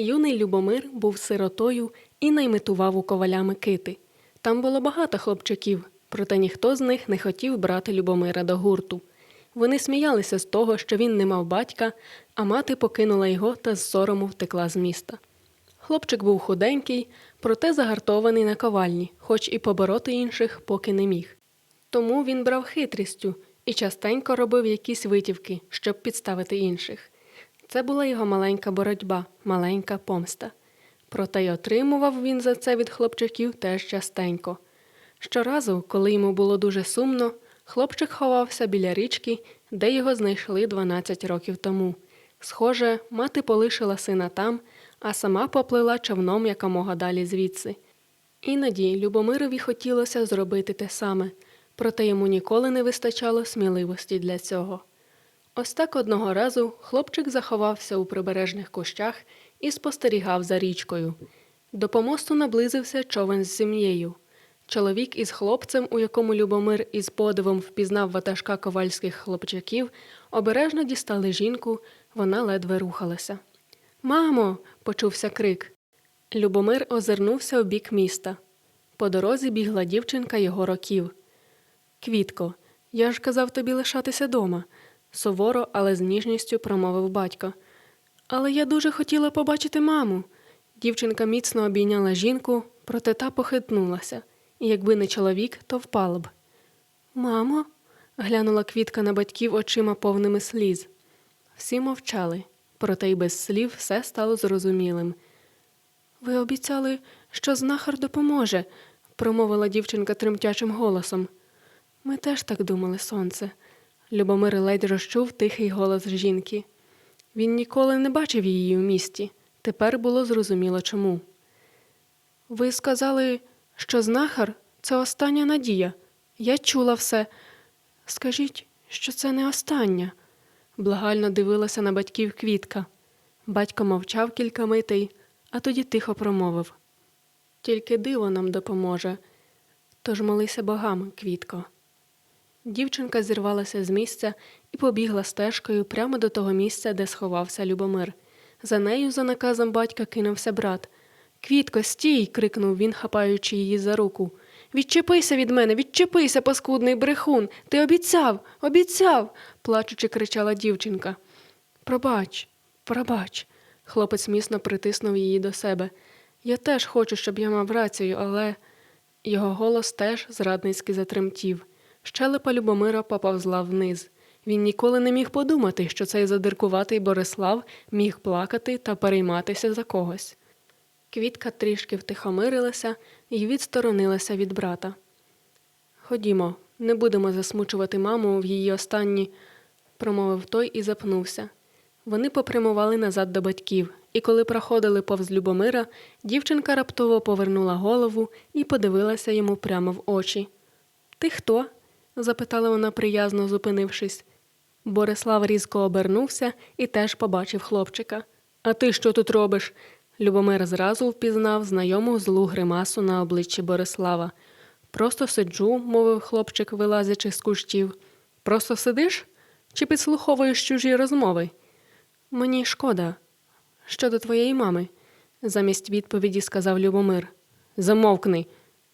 Юний Любомир був сиротою і наймитував у коваля Микити. Там було багато хлопчиків, проте ніхто з них не хотів брати Любомира до гурту. Вони сміялися з того, що він не мав батька, а мати покинула його та з сорому втекла з міста. Хлопчик був худенький, проте загартований на ковальні, хоч і побороти інших поки не міг. Тому він брав хитрістю і частенько робив якісь витівки, щоб підставити інших. Це була його маленька боротьба, маленька помста. Проте й отримував він за це від хлопчиків теж частенько. Щоразу, коли йому було дуже сумно, хлопчик ховався біля річки, де його знайшли 12 років тому. Схоже, мати полишила сина там, а сама поплила човном якомога далі звідси. Іноді Любомирові хотілося зробити те саме, проте йому ніколи не вистачало сміливості для цього. Ось так одного разу хлопчик заховався у прибережних кущах і спостерігав за річкою. До помосту наблизився човен з сім'єю. Чоловік із хлопцем, у якому Любомир із подивом впізнав ватажка ковальських хлопчаків, обережно дістали жінку, вона ледве рухалася. Мамо. почувся крик. Любомир озирнувся у бік міста. По дорозі бігла дівчинка його років. Квітко, я ж казав тобі лишатися дома, суворо, але з ніжністю промовив батько. Але я дуже хотіла побачити маму. Дівчинка міцно обійняла жінку, проте та похитнулася, і якби не чоловік, то впала б. Мамо, глянула квітка на батьків очима повними сліз. Всі мовчали, проте й без слів все стало зрозумілим. Ви обіцяли, що знахар допоможе, промовила дівчинка тремтячим голосом. Ми теж так думали, сонце. Любомир ледь розчув тихий голос жінки. Він ніколи не бачив її у місті. Тепер було зрозуміло чому. Ви сказали, що знахар це остання надія. Я чула все. Скажіть, що це не остання. Благально дивилася на батьків квітка. Батько мовчав кілька митей, а тоді тихо промовив Тільки диво нам допоможе. Тож молися богам, квітко. Дівчинка зірвалася з місця і побігла стежкою прямо до того місця, де сховався Любомир. За нею, за наказом батька, кинувся брат. Квітко, стій. крикнув він, хапаючи її за руку. Відчепися від мене, відчепися, паскудний брехун. Ти обіцяв, обіцяв, плачучи, кричала дівчинка. Пробач, пробач. Хлопець міцно притиснув її до себе. Я теж хочу, щоб я мав рацію, але. Його голос теж зрадницьки затремтів. Щелепа Любомира поповзла вниз. Він ніколи не міг подумати, що цей задиркуватий Борислав міг плакати та перейматися за когось. Квітка трішки втихомирилася і відсторонилася від брата. Ходімо, не будемо засмучувати маму в її останні, промовив той і запнувся. Вони попрямували назад до батьків, і коли проходили повз Любомира, дівчинка раптово повернула голову і подивилася йому прямо в очі. Ти хто? Запитала вона приязно зупинившись. Борислав різко обернувся і теж побачив хлопчика. А ти що тут робиш? Любомир зразу впізнав знайому злу гримасу на обличчі Борислава. Просто сиджу, мовив хлопчик, вилазячи з кущів. Просто сидиш? Чи підслуховуєш чужі розмови? Мені шкода. Щодо твоєї мами, замість відповіді сказав Любомир. Замовкни.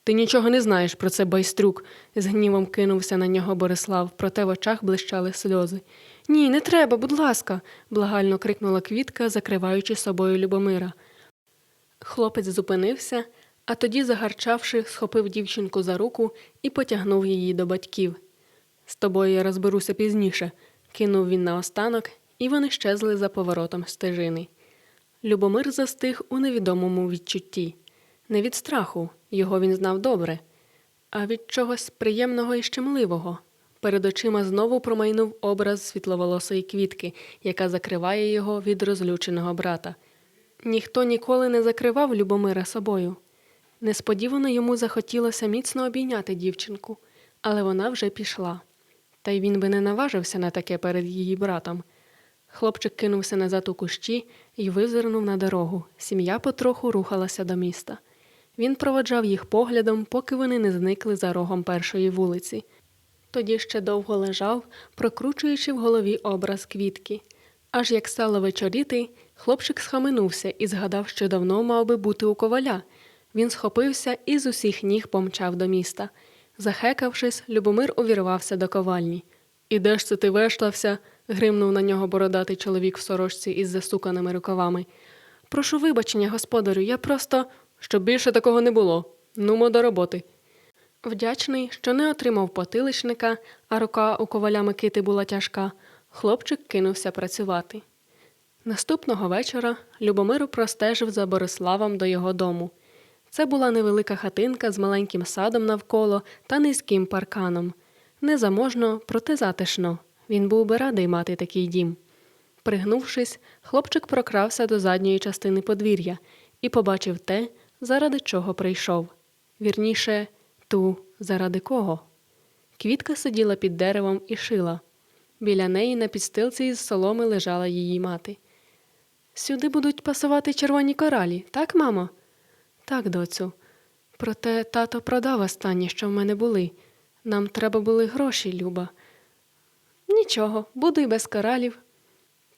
Ти нічого не знаєш про це байстрюк, з гнівом кинувся на нього Борислав, проте в очах блищали сльози. Ні, не треба, будь ласка, благально крикнула квітка, закриваючи собою Любомира. Хлопець зупинився, а тоді, загарчавши, схопив дівчинку за руку і потягнув її до батьків. З тобою я розберуся пізніше, кинув він наостанок, і вони щезли за поворотом стежини. Любомир застиг у невідомому відчутті. Не від страху, його він знав добре, а від чогось приємного і щемливого. Перед очима знову промайнув образ світловолосої квітки, яка закриває його від розлюченого брата. Ніхто ніколи не закривав Любомира собою. Несподівано йому захотілося міцно обійняти дівчинку, але вона вже пішла. Та й він би не наважився на таке перед її братом. Хлопчик кинувся назад у кущі і визирнув на дорогу. Сім'я потроху рухалася до міста. Він проводжав їх поглядом, поки вони не зникли за рогом першої вулиці. Тоді ще довго лежав, прокручуючи в голові образ квітки, Аж як стало вечоріти, хлопчик схаменувся і згадав, що давно мав би бути у коваля. Він схопився і з усіх ніг помчав до міста. Захекавшись, Любомир увірвався до ковальні. І де ж це ти вештався? гримнув на нього бородатий чоловік в сорочці із засуканими рукавами. Прошу вибачення, господарю, я просто. Щоб більше такого не було. Нумо до роботи. Вдячний, що не отримав потиличника, а рука у коваля Микити була тяжка, хлопчик кинувся працювати. Наступного вечора Любомир простежив за Бориславом до його дому. Це була невелика хатинка з маленьким садом навколо та низьким парканом. Незаможно, проте затишно. Він був би радий мати такий дім. Пригнувшись, хлопчик прокрався до задньої частини подвір'я і побачив те, заради чого прийшов. Вірніше, ту, заради кого. Квітка сиділа під деревом і шила. Біля неї на підстилці із соломи лежала її мати. Сюди будуть пасувати червоні коралі, так, мамо? Так, доцю. Проте тато продав останні, що в мене були. Нам треба були гроші, Люба. Нічого, буду й без коралів.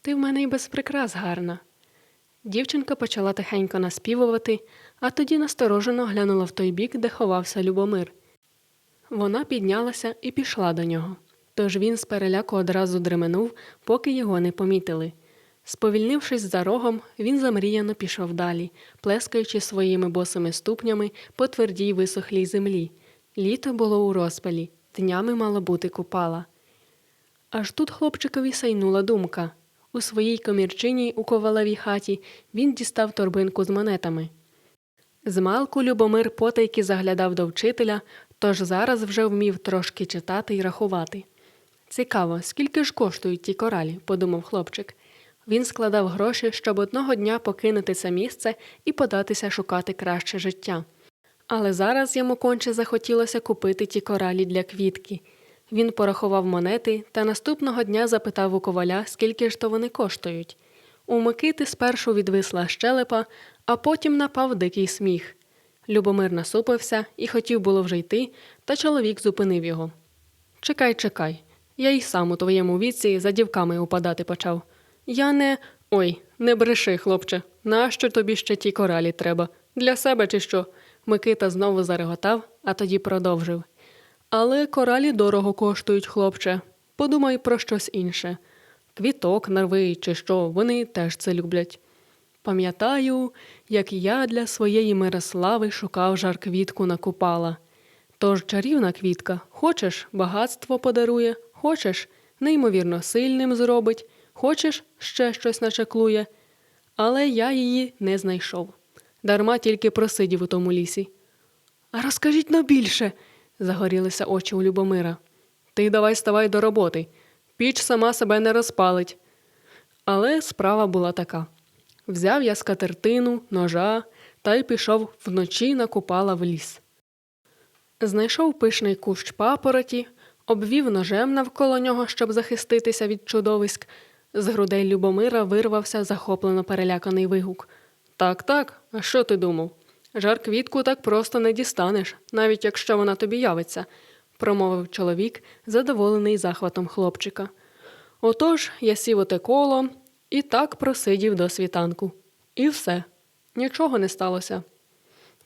Ти в мене й без прикрас гарна. Дівчинка почала тихенько наспівувати, а тоді насторожено глянула в той бік, де ховався Любомир. Вона піднялася і пішла до нього. Тож він з переляку одразу дременув, поки його не помітили. Сповільнившись за рогом, він замріяно пішов далі, плескаючи своїми босими ступнями по твердій висохлій землі. Літо було у розпалі, днями мало бути купала. Аж тут хлопчикові сайнула думка. У своїй комірчині у ковалевій хаті він дістав торбинку з монетами. Змалку Любомир потайки заглядав до вчителя, тож зараз вже вмів трошки читати і рахувати. Цікаво, скільки ж коштують ті коралі, подумав хлопчик. Він складав гроші, щоб одного дня покинути це місце і податися шукати краще життя. Але зараз йому конче захотілося купити ті коралі для квітки. Він порахував монети та наступного дня запитав у коваля, скільки ж то вони коштують. У Микити спершу відвисла щелепа, а потім напав дикий сміх. Любомир насупився і хотів було вже йти, та чоловік зупинив його. Чекай, чекай. Я й сам у твоєму віці за дівками упадати почав. Я не. Ой, не бреши, хлопче. Нащо тобі ще ті коралі треба? Для себе чи що? Микита знову зареготав, а тоді продовжив. Але коралі дорого коштують, хлопче. Подумай про щось інше. Квіток, нарви чи що, вони теж це люблять. Пам'ятаю, як я для своєї Мирослави шукав жар квітку на купала. Тож чарівна квітка, хочеш, багатство подарує, хочеш, неймовірно сильним зробить, хочеш, ще щось начеклує. Але я її не знайшов. Дарма тільки просидів у тому лісі. А розкажіть но більше, загорілися очі у Любомира. Ти давай ставай до роботи. Піч сама себе не розпалить. Але справа була така. Взяв я скатертину, ножа та й пішов вночі на купала в ліс. Знайшов пишний кущ папороті, обвів ножем навколо нього, щоб захиститися від чудовиськ. З грудей Любомира вирвався захоплено переляканий вигук. Так, так, а що ти думав? Жар квітку так просто не дістанеш, навіть якщо вона тобі явиться, промовив чоловік, задоволений захватом хлопчика. Отож я сів у те коло і так просидів до світанку. І все, нічого не сталося.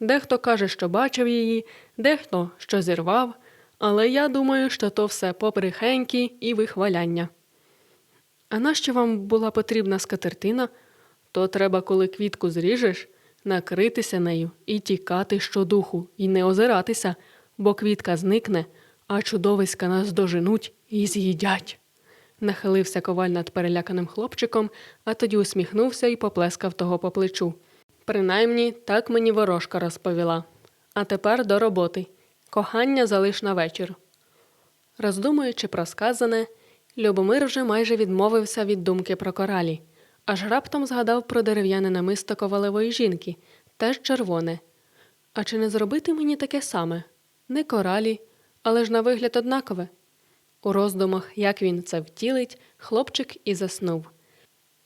Дехто каже, що бачив її, дехто що зірвав, але я думаю, що то все поприхенькі і вихваляння. А нащо вам була потрібна скатертина? То треба, коли квітку зріжеш, накритися нею і тікати щодуху, і не озиратися, бо квітка зникне, а чудовиська нас доженуть і з'їдять. Нахилився коваль над переляканим хлопчиком, а тоді усміхнувся і поплескав того по плечу. Принаймні, так мені ворожка розповіла. А тепер до роботи. Кохання залиш на вечір. Роздумуючи про сказане, Любомир вже майже відмовився від думки про коралі, аж раптом згадав про дерев'яне намисто ковалевої жінки, теж червоне. А чи не зробити мені таке саме? Не коралі, але ж на вигляд однакове. У роздумах, як він це втілить, хлопчик і заснув.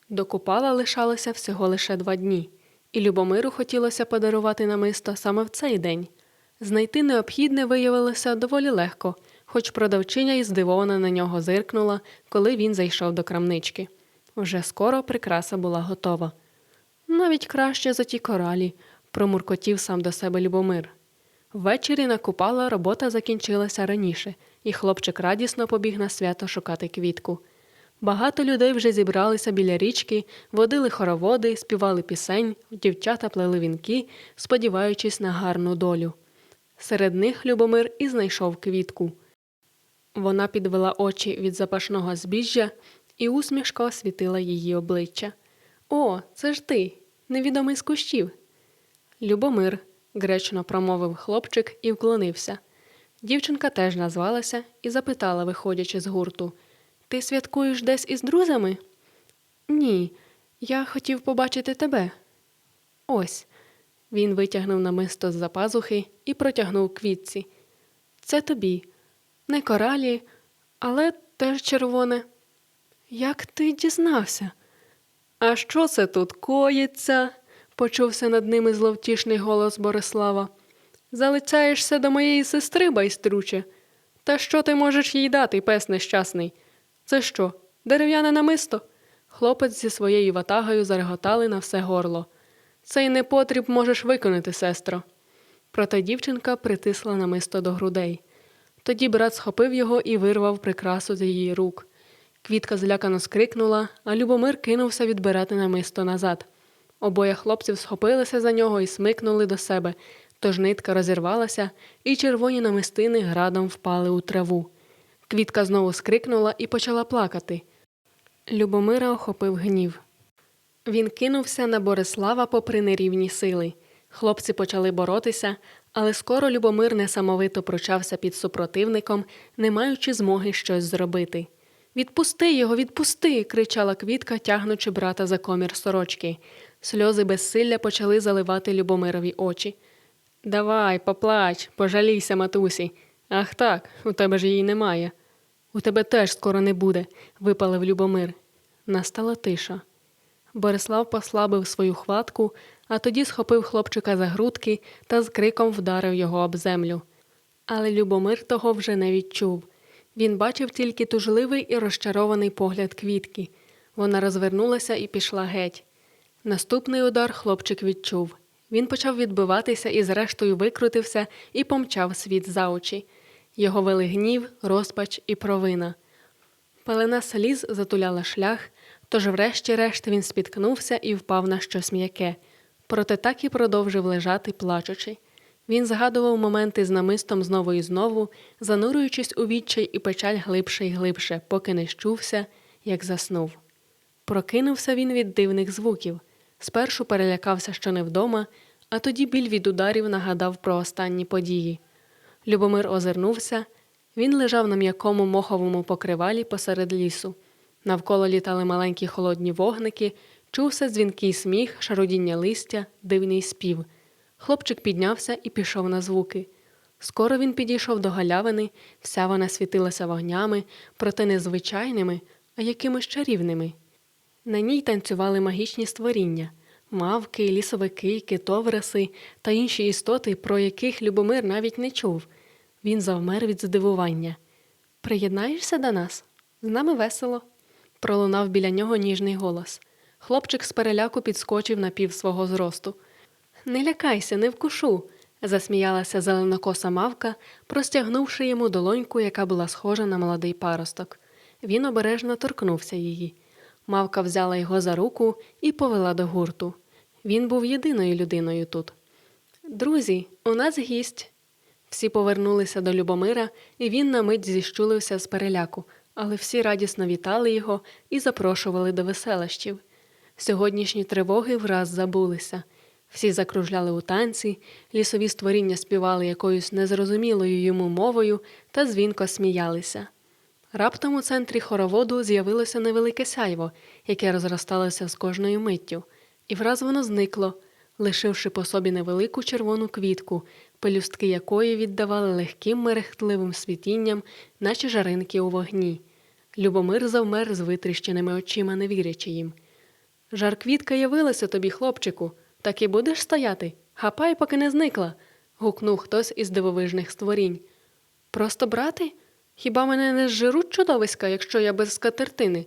До купала лишалося всього лише два дні, і Любомиру хотілося подарувати намисто саме в цей день. Знайти необхідне виявилося доволі легко, хоч продавчиня й здивована на нього зиркнула, коли він зайшов до крамнички. Вже скоро прикраса була готова. Навіть краще за ті коралі, промуркотів сам до себе Любомир. Ввечері на купала робота закінчилася раніше, і хлопчик радісно побіг на свято шукати квітку. Багато людей вже зібралися біля річки, водили хороводи, співали пісень, дівчата плели вінки, сподіваючись на гарну долю. Серед них Любомир і знайшов квітку. Вона підвела очі від запашного збіжжя, і усмішка освітила її обличчя. О, це ж ти, невідомий з кущів. Любомир, гречно промовив хлопчик і вклонився. Дівчинка теж назвалася і запитала, виходячи з гурту: Ти святкуєш десь із друзями? Ні, я хотів побачити тебе. Ось. Він витягнув намисто з-за пазухи і протягнув квітці. Це тобі. Не коралі, але теж червоне. Як ти дізнався? А що це тут коїться? Почувся над ними зловтішний голос Борислава. Залицяєшся до моєї сестри, байструче. Та що ти можеш їй дати, пес нещасний? Це що, дерев'яне намисто? Хлопець зі своєю ватагою зареготали на все горло. Цей непотріб можеш виконати, сестро. Проте дівчинка притисла намисто до грудей. Тоді брат схопив його і вирвав прикрасу з її рук. Квітка злякано скрикнула, а Любомир кинувся відбирати намисто назад. Обоє хлопців схопилися за нього і смикнули до себе, тож нитка розірвалася, і червоні намистини градом впали у траву. Квітка знову скрикнула і почала плакати. Любомира охопив гнів. Він кинувся на Борислава попри нерівні сили. Хлопці почали боротися, але скоро Любомир несамовито пручався під супротивником, не маючи змоги щось зробити. Відпусти його, відпусти. кричала Квітка, тягнучи брата за комір сорочки. Сльози безсилля почали заливати Любомирові очі. Давай, поплач, пожалійся, матусі. Ах так, у тебе ж її немає. У тебе теж скоро не буде, випалив Любомир. Настала тиша. Борислав послабив свою хватку, а тоді схопив хлопчика за грудки та з криком вдарив його об землю. Але Любомир того вже не відчув. Він бачив тільки тужливий і розчарований погляд квітки. Вона розвернулася і пішла геть. Наступний удар хлопчик відчув. Він почав відбиватися і, зрештою, викрутився і помчав світ за очі. Його вели гнів, розпач і провина. Пелена сліз затуляла шлях, тож, врешті-решт, він спіткнувся і впав на щось м'яке. Проте так і продовжив лежати, плачучи. Він згадував моменти з намистом знову і знову, занурюючись у відчай і печаль глибше й глибше, поки не щувся, як заснув. Прокинувся він від дивних звуків. Спершу перелякався, що не вдома, а тоді біль від ударів нагадав про останні події. Любомир озирнувся. Він лежав на м'якому моховому покривалі посеред лісу. Навколо літали маленькі холодні вогники, чувся дзвінкий сміх, шарудіння листя, дивний спів. Хлопчик піднявся і пішов на звуки. Скоро він підійшов до галявини, вся вона світилася вогнями, проте не звичайними, а якимось чарівними. На ній танцювали магічні створіння мавки, лісовики, китовраси та інші істоти, про яких Любомир навіть не чув. Він завмер від здивування. Приєднаєшся до нас? З нами весело. Пролунав біля нього ніжний голос. Хлопчик з переляку підскочив на пів свого зросту. Не лякайся, не вкушу, засміялася зеленокоса мавка, простягнувши йому долоньку, яка була схожа на молодий паросток. Він обережно торкнувся її. Мавка взяла його за руку і повела до гурту. Він був єдиною людиною тут. Друзі, у нас гість. Всі повернулися до Любомира, і він на мить зіщулився з переляку, але всі радісно вітали його і запрошували до веселощів. Сьогоднішні тривоги враз забулися. Всі закружляли у танці, лісові створіння співали якоюсь незрозумілою йому мовою та дзвінко сміялися. Раптом у центрі хороводу з'явилося невелике сяйво, яке розросталося з кожною миттю, і враз воно зникло, лишивши по собі невелику червону квітку, пелюстки якої віддавали легким мерехтливим світінням, наче жаринки у вогні. Любомир завмер з витріщеними очима, не вірячи їм. Жар квітка явилася тобі, хлопчику, так і будеш стояти? Хапай, поки не зникла. гукнув хтось із дивовижних створінь. Просто брати? Хіба мене не зжируть чудовиська, якщо я без скатертини?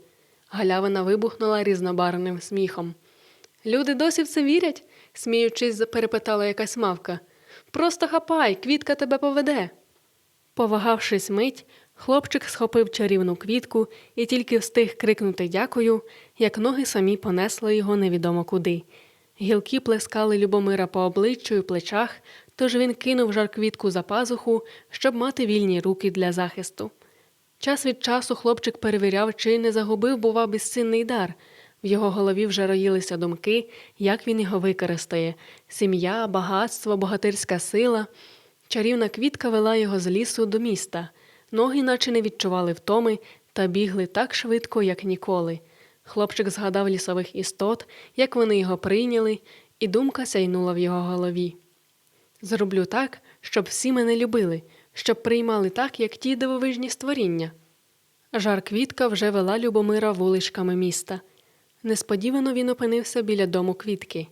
Галявина вибухнула різнобарвним сміхом. Люди досі в це вірять? сміючись, перепитала якась мавка. Просто хапай, квітка тебе поведе. Повагавшись мить, хлопчик схопив чарівну квітку і тільки встиг крикнути дякую, як ноги самі понесли його невідомо куди. Гілки плескали Любомира по обличчю і плечах, тож він кинув жарквітку за пазуху, щоб мати вільні руки для захисту. Час від часу хлопчик перевіряв, чи не загубив, бува, безцінний дар. В його голові вже роїлися думки, як він його використає сім'я, багатство, богатирська сила. Чарівна квітка вела його з лісу до міста. Ноги наче не відчували втоми та бігли так швидко, як ніколи. Хлопчик згадав лісових істот, як вони його прийняли, і думка сяйнула в його голові. Зроблю так, щоб всі мене любили, щоб приймали так, як ті дивовижні створіння. Жар квітка вже вела Любомира вуличками міста. Несподівано він опинився біля дому квітки.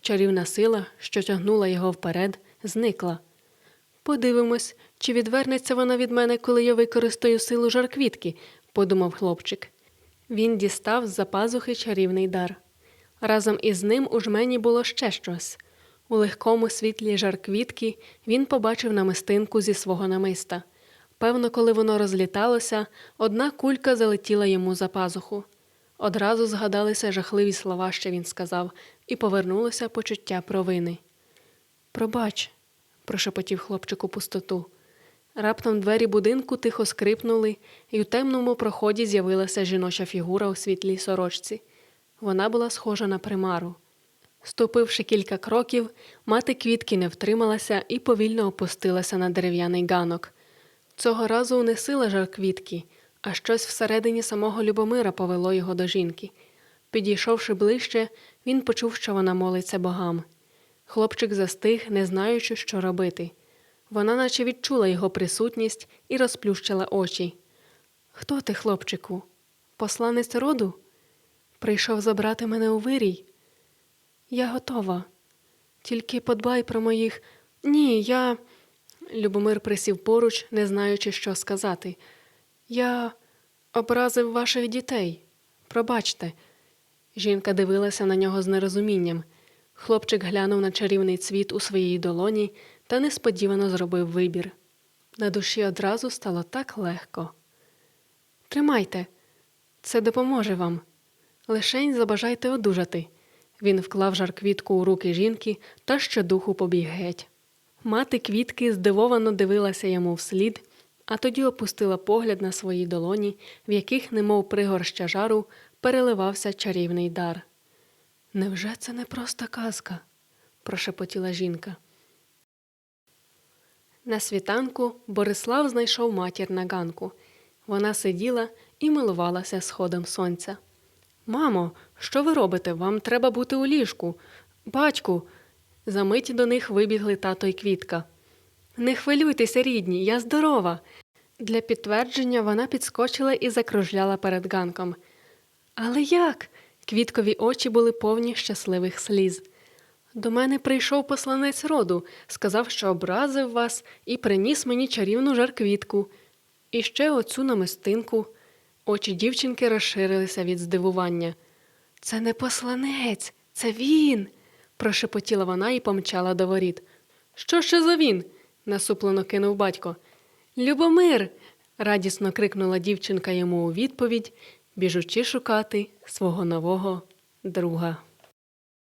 Чарівна сила, що тягнула його вперед, зникла. Подивимось, чи відвернеться вона від мене, коли я використаю силу жарквітки, подумав хлопчик. Він дістав з-за пазухи чарівний дар. Разом із ним у жмені було ще щось. У легкому світлі жарквітки він побачив намистинку зі свого намиста. Певно, коли воно розліталося, одна кулька залетіла йому за пазуху. Одразу згадалися жахливі слова, що він сказав, і повернулося почуття провини. Пробач, прошепотів хлопчик у пустоту. Раптом двері будинку тихо скрипнули, і у темному проході з'явилася жіноча фігура у світлій сорочці. Вона була схожа на примару. Ступивши кілька кроків, мати квітки не втрималася і повільно опустилася на дерев'яний ганок. Цього разу не сила жар квітки, а щось всередині самого Любомира повело його до жінки. Підійшовши ближче, він почув, що вона молиться богам. Хлопчик застиг, не знаючи, що робити. Вона наче відчула його присутність і розплющила очі. Хто ти, хлопчику? Посланець роду? Прийшов забрати мене у вирій? Я готова. Тільки подбай про моїх. Ні, я. Любомир присів поруч, не знаючи, що сказати. Я образив ваших дітей. Пробачте. Жінка дивилася на нього з нерозумінням. Хлопчик глянув на чарівний цвіт у своїй долоні та несподівано зробив вибір. На душі одразу стало так легко. Тримайте, це допоможе вам. Лишень забажайте одужати. Він вклав жар квітку у руки жінки та щодуху побіг геть. Мати квітки здивовано дивилася йому вслід, а тоді опустила погляд на свої долоні, в яких, немов пригорща жару, переливався чарівний дар. Невже це не просто казка? прошепотіла жінка. На світанку Борислав знайшов матір на ганку. Вона сиділа і милувалася сходом сонця. Мамо, що ви робите? Вам треба бути у ліжку. Батьку. Замить до них вибігли тато й квітка. Не хвилюйтеся, рідні, я здорова. Для підтвердження вона підскочила і закружляла перед ганком. Але як? Квіткові очі були повні щасливих сліз. До мене прийшов посланець роду, сказав, що образив вас і приніс мені чарівну жарквітку. І ще оцю намистинку. Очі дівчинки розширилися від здивування. Це не посланець, це він. прошепотіла вона і помчала до воріт. Що ще за він? насуплено кинув батько. Любомир. радісно крикнула дівчинка йому у відповідь, біжучи шукати свого нового друга.